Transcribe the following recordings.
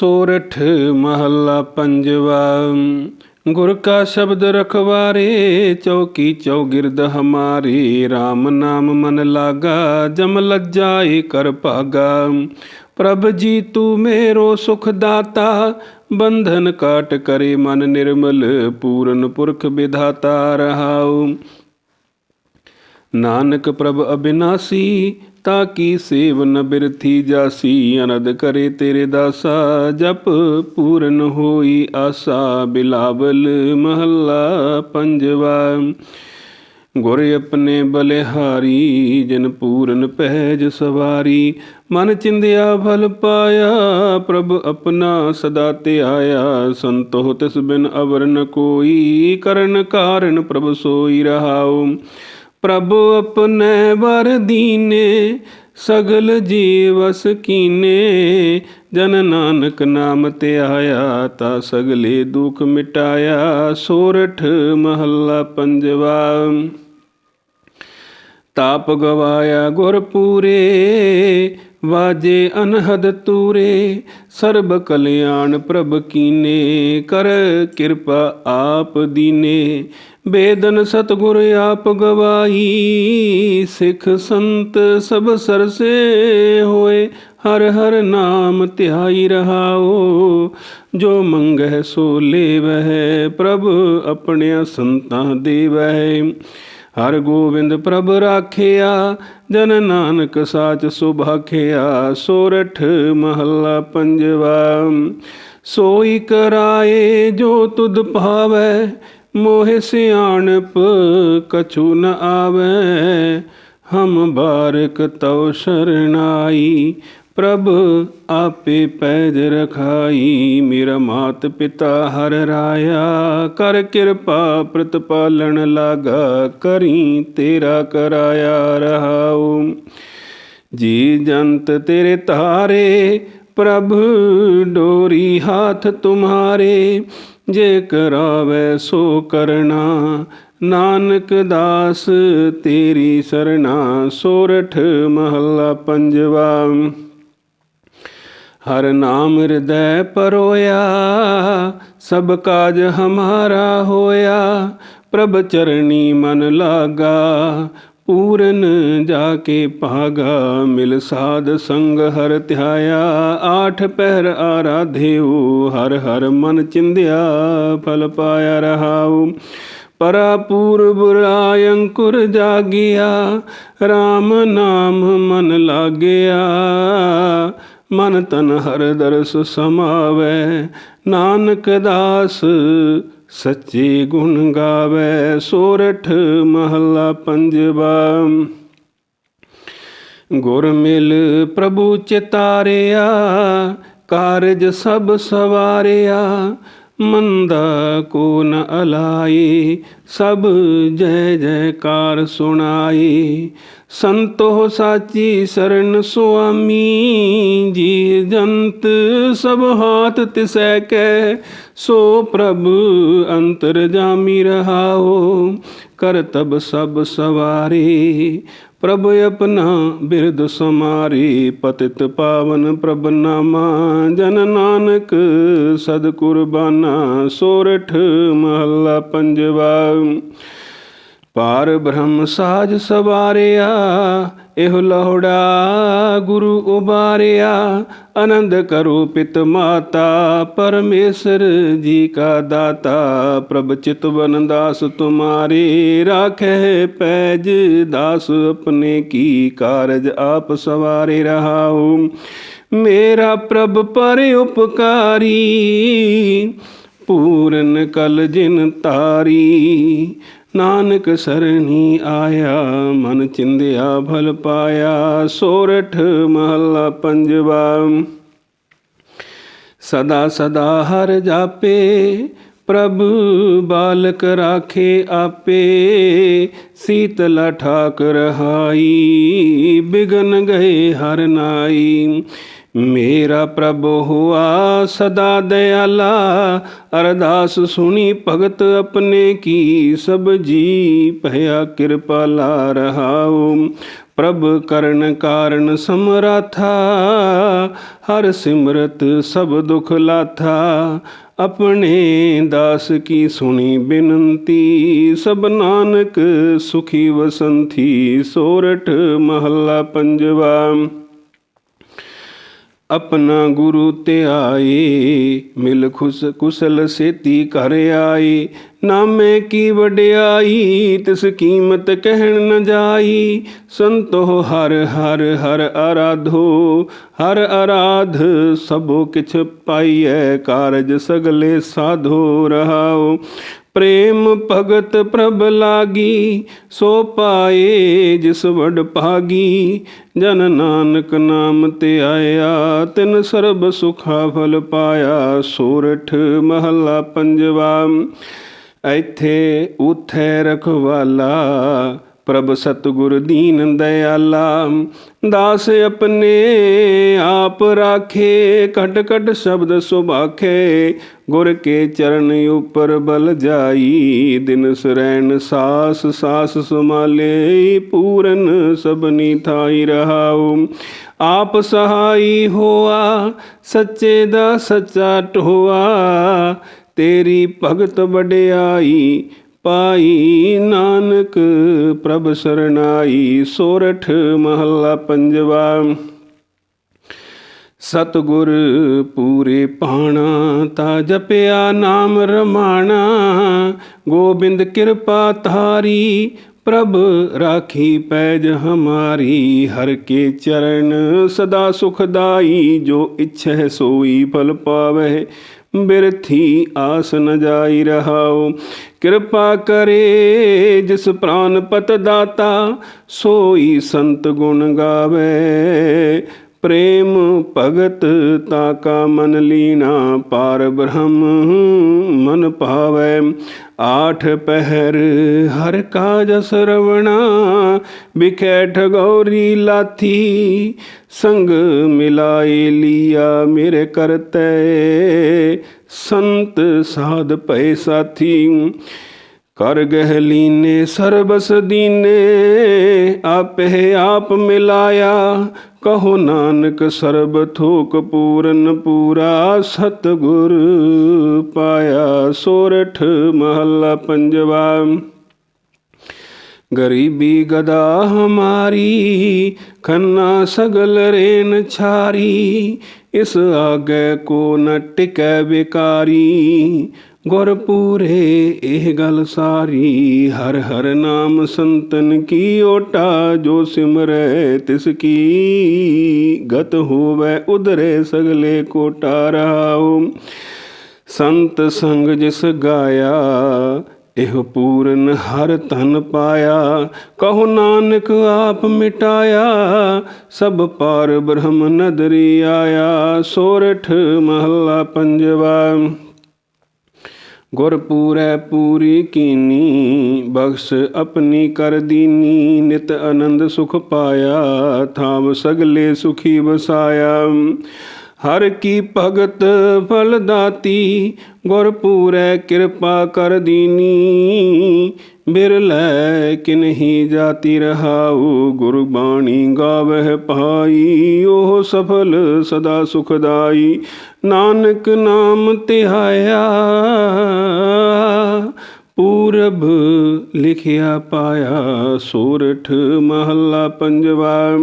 ਸੋਰਠ ਮਹੱਲਾ ਪੰਜਵਾ। ਗੁਰ ਕਾ ਸ਼ਬਦ ਰਖਵਾਰੇ, ਚੌਕੀ ਚੌਗਿਰਦ ਹਮਾਰੇ। RAM ਨਾਮ ਮਨ ਲਾਗਾ, ਜਮ ਲੱਜਾਏ ਕਰ ਭਾਗਾ। ਪ੍ਰਭ ਜੀ, ਤੂੰ ਮੇਰੋ ਸੁਖ ਦਾਤਾ, ਬੰਧਨ ਕਾਟ ਕਰੇ ਮਨ ਨਿਰਮਲ, ਪੂਰਨ ਪੁਰਖ ਵਿਧਾਤਾ ਰਹਾਉ। ਨਾਨਕ ਪ੍ਰਭ ਅਬਿਨਾਸੀ ਤਾਂ ਕੀ ਸੇਵ ਨ ਬਿਰਥੀ ਜਾਸੀ, ਅਨਦ ਕਰੇ ਤੇਰੇ ਦਾਸਾ, ਜਪ ਪੂਰਨ ਹੋਈ ਆਸਾ, ਬਿਲਾਵਲ ਮਹੱਲਾ ਪੰਜਵਾ। ਗੁਰ ਆਪਣੇ ਬਲਿਹਾਰੀ, ਜਿਨ ਪੂਰਨ ਪਹਿਜ ਸਵਾਰੀ, ਮਨ ਚਿੰਦਿਆ ਫਲ ਪਾਇਆ, ਪ੍ਰਭ ਆਪਣਾ ਸਦਾ ਧਿਆਇਆ। ਸੰਤੋਹ ਤਿਸ ਬਿਨ ਅਵਰ ਨ ਕੋਈ, ਕਰਨ ਕਾਰਨ ਪ੍ਰਭ ਸੋਈ ਰਹਾਉ। ਪ੍ਰਭ ਆਪਣੇ ਵਰ ਦੀਨੇ, ਸਗਲ ਜੀਵਸ ਕੀਨੇ। ਜਨ ਨਾਨਕ ਨਾਮ ਤੇ ਆਇਆ ਤਾ ਸਗਲੇ ਦੁਖ ਮਿਟਾਇਆ, ਸੋਰਠ ਮਹੱਲਾ ਪੰਜਵਾ। ਤਾਪ ਗਵਾਇਆ ਗੁਰ ਪੂਰੇ, ਵਾਜੇ ਅਨਹਦ ਤੂਰੇ। ਸਰਬ ਕਲਿਆਣ ਪ੍ਰਭ ਕੀਨੇ, ਕਰ ਕਿਰਪਾ ਆਪ ਦੀਨੇ। ਬੇਦਨ ਸਤਗੁਰ ਆਪ ਗਵਾਈ ਸਿੱਖ ਸੰਤ ਸਭ ਸਰਸੇ ਹੋਏ, ਹਰ ਹਰ ਨਾਮ ਧਿਆਈ ਰਹਾਓ। ਜੋ ਮੰਗਹਿ ਸੋ ਲੇਵਹਿ, ਪ੍ਰਭ ਆਪਣਿਆਂ ਸੰਤਾਂ ਦੇਵਹਿ। ਹਰ ਗੋਬਿੰਦ ਪ੍ਰਭ ਰਾਖਿਆ, ਜਨ ਨਾਨਕ ਸਾਚ ਸੁਭਾਖਿਆ ਸੋਰਠ ਮਹੱਲਾ ਪੰਜਵਾ। ਸੋਈ ਕਰਾਏ ਜੋ ਤੁਧ ਭਾਵੈ ਮੋਹਿ ਸਿਆਣਪ ਕਛੂ ਨ ਆਵੈ। ਹਮ ਬਾਰਕ ਤਉ ਸ਼ਰਨਾਈ। ਪ੍ਰਭ ਆਪੇ ਪੈਜ ਰਖਾਈ। ਮੇਰਾ ਮਾਤ ਪਿਤਾ ਹਰ ਰਾਇਆ। ਕਰ ਕਿਰਪਾ ਪ੍ਰਤਪਾਲਣ ਲਾਗਾ। ਕਰੀ ਤੇਰਾ ਕਰਾਇਆ ਰਹਾਉ। ਜੀ ਜੰਤ ਤੇਰੇ ਤਾਰੇ ਪ੍ਰਭ ਡੋਰੀ ਹਾਥ ਤੁਮਾਰੇ। ਜੇ ਕਰਾਵੇ ਸੋ ਕਰਨਾ ਨਾਨਕ ਦਾਸ ਤੇਰੀ ਸਰਣਾ, ਸੋਰਠ ਮਹੱਲਾ ਪੰਜਵਾ। ਹਰ ਨਾਮ ਹਿਰਦੈ ਪਰੋਇਆ, ਸਭ ਕਾਜ ਹਮਾਰਾ ਹੋਇਆ, ਪ੍ਰਭ ਚਰਣੀ ਮਨ ਲਾਗਾ ਪੂਰਨ ਜਾ ਕੇ ਭਾਗਾ ਮਿਲ ਸਾਧ ਸੰਗ ਹਰ ਧਿਆਇਆ, ਆਠ ਪਹਿਰ ਆਰਾਧਿਓ, ਹਰ ਹਰ ਮਨ ਚਿੰਦਿਆ ਫਲ ਪਾਇਆ ਰਹਾਉ। ਪਰਾ ਪੂਰਬ ਰਾਇ ਅੰਕੁਰ ਜਾਗਿਆ RAM ਨਾਮ ਮਨ ਲਾਗਿਆ। ਮਨ ਤਨ ਹਰ ਦਰਸ ਸਮਾਵੈ, ਨਾਨਕ ਦਾਸ ਸੱਚੇ ਗੁਣ ਗਾਵੇ ਸੋਰਠ ਮਹੱਲਾ ਪੰਜਵਾ। ਗੁਰ ਮਿਲ ਪ੍ਰਭੂ ਚਿਤਾਰਿਆ ਕਾਰਜ ਸਭ ਸਵਾਰਿਆ ਮੰਦਾ ਕੋ ਨ ਅਲਾਈ, ਸਭ ਜੈ ਜੈਕਾਰ ਸੁਣਾਈ। ਸੰਤੋ ਸਾਚੀ ਸ਼ਰਨ ਸੁਆਮੀ ਜੀ ਜੰਤ ਸਭ ਹਾਥ ਤਿਸੈ ਕੈ ਸੋ ਪ੍ਰਭ ਅੰਤਰ ਜਾਮੀ ਰਹਾਓ, ਕਰਤਬ ਸਭ ਸਵਾਰੀ। ਪ੍ਰਭ ਆਪਣਾ ਬਿਰਦ ਸਮਾਰੀ, ਪਤਿਤ ਪਾਵਨ ਪ੍ਰਭ ਨਾਮਾ, ਜਨ ਨਾਨਕ ਸਦ ਕੁਰਬਾਨਾ, ਸੋਰਠ ਮਹੱਲਾ ਪੰਜਵਾ। ਪਾਰ ਬ੍ਰਹਮ ਸਾਜ ਸਵਾਰਿਆ, ਇਹ ਲੋੜਾ ਗੁਰੂ ਉਬਾਰਿਆ। ਆਨੰਦ ਕਰੋ ਪਿਤ ਮਾਤਾ, ਪਰਮੇਸ਼ਰ ਜੀ ਕਾ ਦਾਤਾ, ਪ੍ਰਭ ਚਿਤਵਨ ਦਾਸ ਤੁਮਾਰੇ। ਰਾਖੇ ਪੈਜ ਦਾਸ ਆਪਣੇ ਕੀ ਕਾਰਜ ਆਪ ਸਵਾਰੇ ਰਹਾਉ। ਮੇਰਾ ਪ੍ਰਭ ਪਰ ਉਪਕਾਰੀ, ਪੂਰਨ ਕਲ ਜਿਨ ਤਾਰੀ। ਨਾਨਕ ਸਰਣੀ ਆਇਆ, ਮਨ ਚਿੰਦਿਆ ਭਲ ਪਾਇਆ, ਸੋਰਠ ਮਹੱਲਾ ਪੰਜਵਾ। ਸਦਾ ਸਦਾ ਹਰ ਜਾਪੇ, ਪ੍ਰਭ ਬਾਲਕ ਰਾਖੇ ਆਪੇ, ਸੀਤਲ ਠਾਕ ਰਹਾਈ ਬਿਗਨ ਗਏ ਹਰ ਨਾਈ। ਮੇਰਾ ਪ੍ਰਭ ਹੁਆ, ਸਦਾ ਦਇਆਲਾ ਅਰਦਾਸ ਸੁਣੀ ਭਗਤ ਆਪਣੇ ਕੀ ਸਭ ਜੀ, ਭਇਆ ਕਿਰਪਾਲਾ ਰਹਾਉ। ਪ੍ਰਭ ਕਰਨ ਕਾਰਨ ਸਮਰਾਥਾ, ਹਰ ਸਿਮਰਤ ਸਭ ਦੁਖ ਲਾਥਾ। ਆਪਣੇ ਦਾਸ ਕੀ ਸੁਣੀ ਬਿਨੰਤੀ, ਸਭ ਨਾਨਕ ਸੁਖੀ ਵਸੰਥੀ ਸੋਰਠ ਮਹੱਲਾ ਪੰਜਵਾ। ਆਪਣਾ ਗੁਰੂ ਧਿਆਏ, ਮਿਲ ਖੁਸ ਕੁਸਲ ਸੇਤੀ ਘਰ ਆਈ ਨਾਮੇ ਕੀ ਵਡਿਆਈ, ਤਿਸ ਕੀਮਤ ਕਹਿਣ ਨ ਜਾਈ। ਸੰਤੋ ਹਰ ਹਰ ਹਰ ਆਰਾਧੋ, ਹਰ ਆਰਾਧ ਸਭੋ ਕਿਛ ਪਾਈਐ, ਕਾਰਜ ਸਗਲੇ ਸਾਧੋ ਰਹਾਓ। ਪ੍ਰੇਮ ਭਗਤ ਪ੍ਰਭ ਲਾਗੀ, ਸੋ ਪਾਏ ਜਿਸ ਵਡ ਭਾਗੀ। ਜਨ ਨਾਨਕ ਨਾਮ ਤੇ ਆਇਆ, ਤਿਨ ਸਰਬ ਸੁਖਾ ਫਲ ਪਾਇਆ, ਸੋਰਠ ਮਹੱਲਾ ਪੰਜਵਾ। ਇੱਥੇ ਉਥੇ ਰਖਵਾਲਾ ਪ੍ਰਭ ਸਤਗੁਰ ਦੀਨ ਦਇਆਲਾ, ਦਾਸ ਆਪਣੇ ਆਪ ਰਾਖੇ ਕਟ ਕਟ ਸ਼ਬਦ ਸੁਭਾਖੇ, ਗੁਰ ਕੇ ਚਰਨ ਉਪਰ ਬਲ ਜਾਈ, ਦਿਨ ਸਰੈਣ ਸਾਸ ਸਾਸ ਸਮਾਲੇ ਪੂਰਨ ਸਭਨੀ ਥਾਈ ਰਹਾਉ। ਆਪ ਸਹਾਈ ਹੋਆ, ਸੱਚੇ ਦਾ ਸੱਚਾ ਟੋਆ ਤੇਰੀ ਭਗਤ ਵਡਿਆਈ ਪਾਈ ਨਾਨਕ, ਪ੍ਰਭ ਸ਼ਰਨਾਈ ਸੋਰਠ ਮਹੱਲਾ ਪੰਜਵਾ। ਸਤਗੁਰ ਪੂਰੇ ਪਾਣਾ, ਤਾ ਜਪਿਆ ਨਾਮ ਰਮਾਣਾ। ਗੋਬਿੰਦ ਕਿਰਪਾ ਧਾਰੀ, ਪ੍ਰਭ ਰਾਖੀ ਪੈਜ ਹਮਾਰੀ। ਹਰ ਕੇ ਚਰਨ ਸਦਾ ਸੁਖਦਾਈ, ਜੋ ਇੱਛੈ ਸੋਈ ਫਲ ਪਾਵੇ ਬਿਰਥੀ ਆਸ ਨ ਜਾਈ ਰਹਾਉ ਕਿਰਪਾ ਕਰੇ ਜਿਸ ਪ੍ਰਾਨ ਪਤ ਦਾਤਾ, ਸੋਈ ਸੰਤ ਗੁਣ ਗਾਵੇ। ਪ੍ਰੇਮ ਭਗਤ ਤਾ ਕਾ ਮਨ ਲੀਨਾ, ਪਾਰ ਬ੍ਰਹਮ ਮਨ ਪਾਵੈ ਆਠ ਪਹਿਰ ਹਰ ਕਾਜ ਸਰਵਣਾ ਬਿਖੈ ਠਗੌਰੀ ਲਾਥੀ। ਸੰਗ ਮਿਲਾਏ ਲੀਆ ਮੇਰੇ ਕਰਤੈ। ਸੰਤ ਸਾਧ ਭੈ ਸਾਥੀ। ਕਰ ਗਹਿ ਲੀਨੇ ਸਰਬਸ ਦੀਨੇ, ਆਪੇ ਆਪ ਮਿਲਾਇਆ। ਕਹੋ ਨਾਨਕ ਸਰਬ ਥੋਕ ਪੂਰਨ ਪੂਰਾ, ਸਤਗੁਰ ਪਾਇਆ ਸੋਰਠ ਮਹੱਲਾ ਪੰਜਵਾ। ਗਰੀਬੀ ਗਦਾ ਹਮਾਰੀ, ਖੰਨਾ ਸਗਲ ਰੇਨ ਛਾਰੀ, ਇਸ ਆਗੇ ਕੋ ਨ ਟਿਕੈ ਬਿਕਾਰੀ ਗੁਰ ਇਹ ਗੱਲ ਸਾਰੀ ਹਰ ਹਰ ਨਾਮ ਸੰਤਨ ਕੀ ਓਟਾ, ਜੋ ਸਿਮਰੈ ਤਿਸ ਕੀ। ਗਤ ਹੋਵੇ ਉਧਰੇ ਸਗਲੇ ਕੋਟਾ ਰਾਉ ਸੰਤ ਸੰਗ ਜਿਸ ਗਾਇਆ, ਇਹ ਪੂਰਨ ਹਰ ਤਨ ਪਾਇਆ। ਕਹੋ ਨਾਨਕ ਆਪ ਮਿਟਾਇਆ, ਸਭ ਪਾਰ ਬ੍ਰਹਮ ਨਦਰੀ ਆਇਆ। ਸੋਰਠ ਮਹੱਲਾ ਪੰਜਵਾ। ਗੁਰ ਪੂਰੈ ਪੂਰੀ ਕੀਨੀ, ਬਖਸ਼ ਆਪਣੀ ਕਰ ਦੀਨੀ, ਨਿਤ ਆਨੰਦ ਸੁਖ ਪਾਇਆ ਥਾਮ ਸਗਲੇ ਸੁਖੀ ਵਸਾਇਆ। ਹਰ ਕੀ ਭਗਤ ਫਲ ਦਾਤੀ ਗੁਰ ਕਿਰਪਾ ਕਰ ਦੀਨੀ। ਬਿਰਲੇ ਕਿਨਹੀ ਜਾਤੀ ਰਹਾਉ ਗੁਰ ਬਾਣੀ ਗਾਵਹਿ ਪਾਈ ਉਹ ਸਫਲ ਸਦਾ ਸੁਖਦਾਈ, ਨਾਨਕ ਨਾਮ ਧਿਆਇਆ ਪੂਰਬ ਲਿਖਿਆ ਪਾਇਆ, ਸੋਰਠ ਮਹੱਲਾ ਪੰਜਵਾ।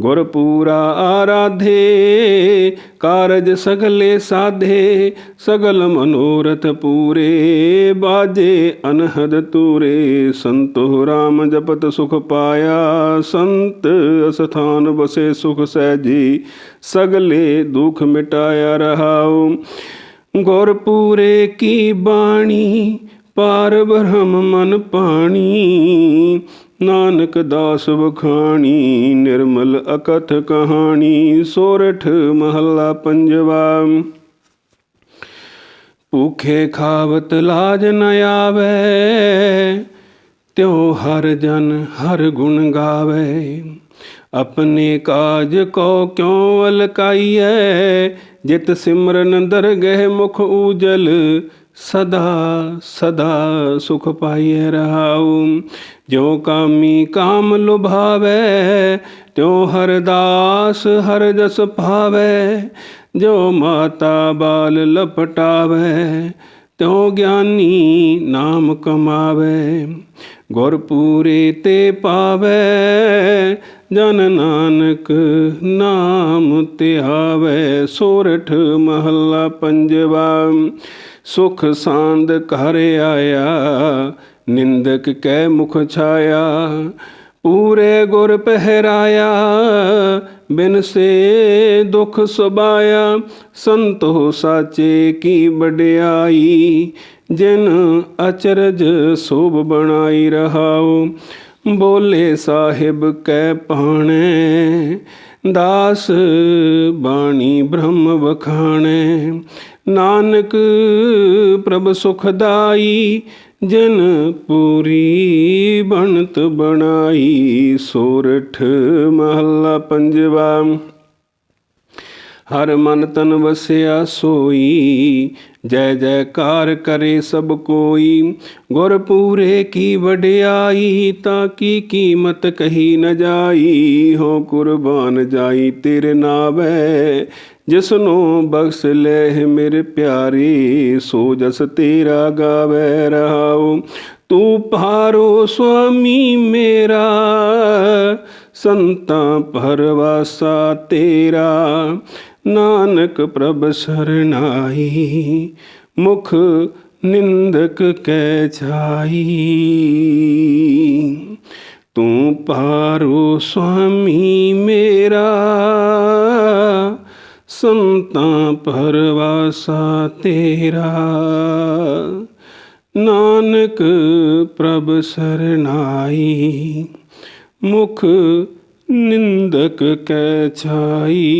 ਗੁਰ ਪੂਰਾ ਆਰਾਧੇ, ਕਾਰਜ ਸਗਲੇ ਸਾਧੇ, ਸਗਲ ਮਨੋਰਥ ਪੂਰੇ, ਬਾਜੇ ਅਨਹਦ ਤੂਰੇ, ਸੰਤੋ ਰਾਮ ਜਪਤ ਸੁਖ ਪਾਇਆ, ਸੰਤ ਅਸਥਾਨ ਬਸੇ ਸੁਖ ਸਹਿਜੀ, ਸਗਲੇ ਦੁਖ ਮਿਟਾਇਆ ਰਹਾਉ। ਗੁਰ ਪੂਰੇ ਕੀ ਬਾਣੀ, ਪਾਰ ਬ੍ਰਹਮ ਮਨ ਪਾਣੀ ਨਾਨਕ ਦਾਸ ਵਖਾਣੀ, ਨਿਰਮਲ ਅਕਥ ਕਹਾਣੀ, ਸੋਰਠ ਮਹੱਲਾ ਪੰਜਵਾ। ਭੂਖੇ ਖਾਵਤ ਲਾਜ ਨ ਆਵੇ, ਤਿਉ ਹਰ ਜਨ ਹਰ ਗੁਣ ਗਾਵੇ। ਆਪਣੇ ਕਾਜ ਕੋ ਕਿਉ ਅਲਕਾਈਐ, ਜਿਤ ਸਿਮਰਨ ਦਰਗਹਿ ਮੁਖ ਊਜਲ ਸਦਾ ਸਦਾ ਸੁਖ ਪਾਈਐ ਰਹਾਉ, ਜੋ ਕਾਮੀ ਕਾਮ ਲੁਭਾਵੇ, ਤਿਉ ਹਰਦਾਸ ਹਰ ਜਸ ਭਾਵੇ, ਜੋ ਮਾਤਾ ਬਾਲ ਲਪਟਾਵੇ, ਤਿਉ ਗਿਆਨੀ ਨਾਮ ਕਮਾਵੇ ਗੁਰ ਪੂਰੇ ਤੇ ਪਾਵੇ, ਜਨ ਨਾਨਕ ਨਾਮ ਤੇ ਧਿਆਵੇ, ਸੋਰਠ ਮਹੱਲਾ ਪੰਜਵਾ। ਸੁਖ ਸਾਂਦ ਘਰ ਆਇਆ, ਨਿੰਦਕ ਕੈ ਮੁਖ ਛਾਇਆ, ਪੂਰੇ ਗੁਰ ਪਹਿਰਾਇਆ, ਬਿਨ ਸੇ ਦੁਖ ਸੁਬਾਇਆ ਸੰਤੋ ਸਾਚੇ ਕੀ ਵਡਿਆਈ, ਜਿਨ ਅਚਰਜ ਸੋਭ ਬਣਾਈ ਰਹਾਉ, ਬੋਲੇ ਸਾਹਿਬ ਕੈ ਪਾਣੇ, ਦਾਸ ਬਾਣੀ ਬ੍ਰਹਮ ਵਖਾਣੇ ਨਾਨਕ ਪ੍ਰਭ ਸੁਖਦਾਈ, ਜਨ ਪੂਰੀ ਬਣਤ ਬਣਾਈ, ਸੋਰਠ ਮਹੱਲਾ ਪੰਜਵਾ। ਹਰ ਮਨ ਤਨ ਵਸਿਆ ਸੋਈ, ਜੈ ਜੈਕਾਰ ਕਰੇ ਸਭ ਕੋਈ। ਗੁਰ ਪੂਰੇ ਕੀ ਵਡਿਆਈ, ਤਾਂ ਕੀ ਕੀਮਤ ਕਹੀ ਨ ਜਾਈ। ਹੋ ਕੁਰਬਾਨ ਜਾਈ, ਤੇਰੇ ਨਾਵੇ ਜਿਸ ਨੂੰ ਬਖਸ਼ ਲੈ ਮੇਰੇ ਪਿਆਰੇ, ਸੋ ਜਸ ਤੇਰਾ ਗਾਵੇ ਰਹਾਉ। ਤੂੰ ਭਾਰੋ ਸੁਆਮੀ ਮੇਰਾ, ਸੰਤਾਂ ਪਰਵਾਸਾ ਤੇਰਾ। ਨਾਨਕ ਪ੍ਰਭ ਸਰਨਾਈ ਮੁਖ ਨਿੰਦਕ ਕੈ ਛਾਈ। ਤੂੰ ਪਾਰੋ ਸੁਆਮੀ ਮੇਰਾ ਸੰਤਾਂ ਪਰਵਾਸਾ ਤੇਰਾ। ਨਾਨਕ ਪ੍ਰਭ ਸਰਨਾਈ ਮੁਖ ਨਿੰਦਕ ਕੈ ਛਾਈ।